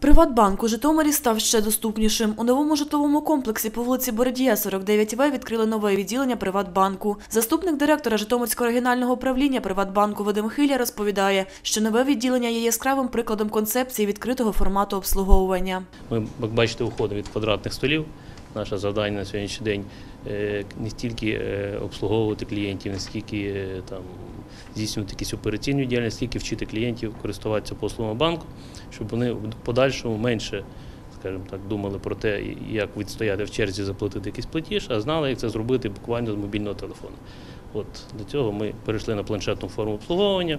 Приватбанк у Житомирі став ще доступнішим. У новому житловому комплексі по вулиці Бородія, 49В відкрили нове відділення Приватбанку. Заступник директора Житомирського регіонального управління Приватбанку Вадим Хиля розповідає, що нове відділення є яскравим прикладом концепції відкритого формату обслуговування. Ми, як бачите, уходимо від квадратних столів. Наше завдання на сьогоднішній день е, не стільки е, обслуговувати клієнтів, не стільки е, там, здійснювати якісь операційну діяльність, стільки вчити клієнтів користуватися послугами банку, щоб вони в подальшому менше, скажімо так, думали про те, як відстояти в черзі заплатити якийсь платіж, а знали, як це зробити буквально з мобільного телефону. От для цього ми перейшли на планшетну форму обслуговування.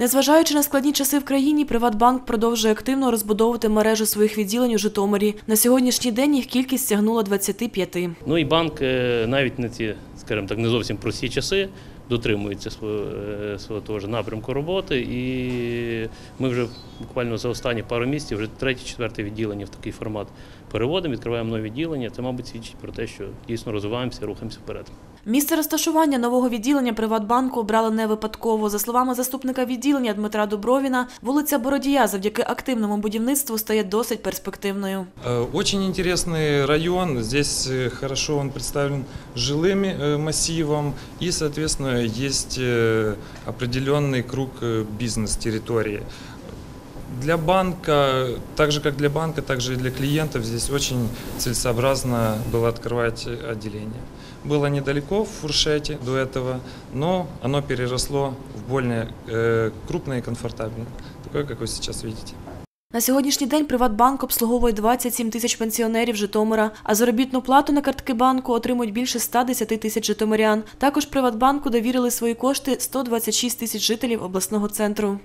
Незважаючи на складні часи в країні, Приватбанк продовжує активно розбудовувати мережу своїх відділень у Житомирі. На сьогоднішній день їх кількість сягнула 25. Ну і банк е, навіть на ці, скажімо так, не зовсім прості часи дотримується свого, е, свого того ж напрямку роботи. І ми вже буквально за останні пару місяців, вже третє, четверте відділення в такий формат переводимо, відкриваємо нові відділення. Це, мабуть, свідчить про те, що дійсно розвиваємося, рухаємося вперед. Місце розташування нового відділення Приватбанку обрали не випадково. За словами заступника відділення Дмитра Дубровіна, вулиця Бородія завдяки активному будівництву стає досить перспективною. Э, Очень интересный район. Здесь э, хорошо он представлен жилым э, массивом и, соответственно, есть э, определенный круг э, бизнес-территории. Для банка, так же как для банка, так же и для клиентов, здесь очень целесообразно было открывать отделение. Было недалеко в Фуршете до этого, но оно переросло в более э, крупное и комфортабельное, такое, как вы сейчас видите. На сьогоднішній день Приватбанк обслуговує 27 тисяч пенсіонерів Житомира, а заробітну плату на картки банку отримують більше 110 тисяч житомирян. Також Приватбанку довірили свої кошти 126 тисяч жителів обласного центру.